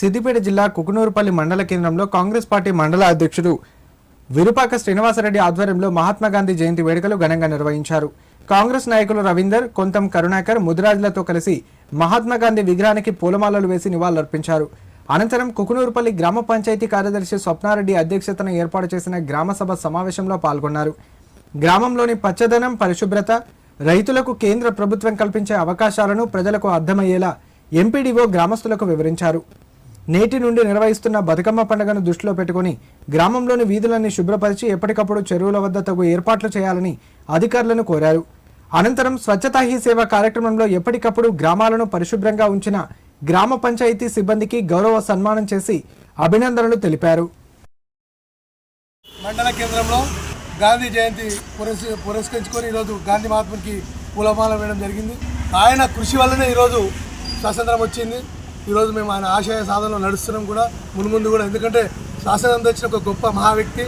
సిద్దిపేట జిల్లా కుకునూరుపల్లి మండల కేంద్రంలో కాంగ్రెస్ పార్టీ మండల అధ్యక్షుడు విరుపాక శ్రీనివాసరెడ్డి ఆధ్వర్యంలో మహాత్మాగాంధీ జయంతి వేడుకలు ఘనంగా నిర్వహించారు. కాంగ్రెస్ నాయకులు రవీందర్ కొంతం కరుణాకర్ ముదిరాజులతో కలిసి మహాత్మాగాంధీ విగ్రహానికి పూలమాలలు వేసి నివాళులర్పించారు. అనంతరం కుకునూరుపల్లి గ్రామ పంచాయతీ కార్యదర్శి స్వప్నారెడ్డి అధ్యక్షతన ఏర్పాటు చేసిన గ్రామసభ సమావేశంలో పాల్గొన్నారు. గ్రామంలోని పచ్చదనం పరిశుభ్రత రైతులకు కేంద్ర ప్రభుత్వం కల్పించే అవకాశాలను ప్రజలకు అర్థమయ్యేలా ఎంపీడీఓ గ్రామస్తులకు వివరించారు. నేటి నుండి నిర్వహిస్తున్న బతుకమ్మ పండుగను దృష్టిలో పెట్టుకుని గ్రామంలోని వీధులన్నీ శుభ్రపరిచి ఎప్పటికప్పుడు చెరువుల వద్ద తగు ఏర్పాట్లు చేయాలని అధికారులను కోరారు. అనంతరం స్వచ్ఛతా హీ సేవ కార్యక్రమంలో ఎప్పటికప్పుడు గ్రామాలను పరిశుభ్రంగా ఉంచిన గ్రామ పంచాయతీ సిబ్బందికి గౌరవ సన్మానం చేసి అభినందనలు తెలిపారు. మండల కేంద్రంలో గాంధీ జయంతి పురస్ పురస్కరించుకొని ఈరోజు గాంధీ మహాత్మునికి పూలమాల వేయడం జరిగింది. ఆయన కృషి వల్లనే ఈరోజు స్వతంత్రం వచ్చింది. ఈరోజు మేము ఆయన ఆశయ సాధనలో నడుస్తున్నాం కూడా మున్ముందు కూడా. ఎందుకంటే శాసనం తెచ్చిన ఒక గొప్ప మహా వ్యక్తి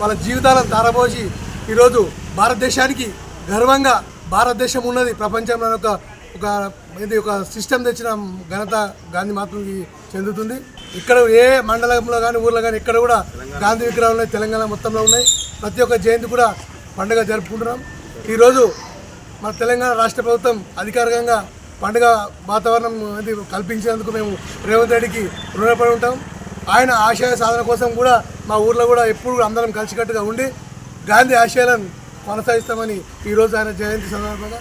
వాళ్ళ జీవితాలను తారబోసి ఈరోజు భారతదేశానికి గర్వంగా భారతదేశం ఉన్నది. ప్రపంచంలో ఒక ఒక ఇది ఒక సిస్టమ్ తెచ్చిన ఘనత గాంధీ మహాత్ముకి చెందుతుంది. ఇక్కడ ఏ మండలంలో కానీ ఊర్లో కానీ ఇక్కడ కూడా గాంధీ విగ్రహాలు ఉన్నాయి. తెలంగాణ మొత్తంలో ఉన్నాయి. ప్రతి ఒక్క జయంతి కూడా పండుగ జరుపుకుంటున్నాం. ఈరోజు మన తెలంగాణ రాష్ట్ర ప్రభుత్వం అధికారికంగా పండుగ వాతావరణం అది కల్పించినందుకు మేము రేవంత్ రెడ్డికి రుణపడి ఉంటాం. ఆయన ఆశయ సాధన కోసం కూడా మా ఊర్లో కూడా ఎప్పుడు అందరం కలిసికట్టుగా ఉండి గాంధీ ఆశయాలను కొనసాగిస్తామని ఈరోజు ఆయన జయంతి సందర్భంగా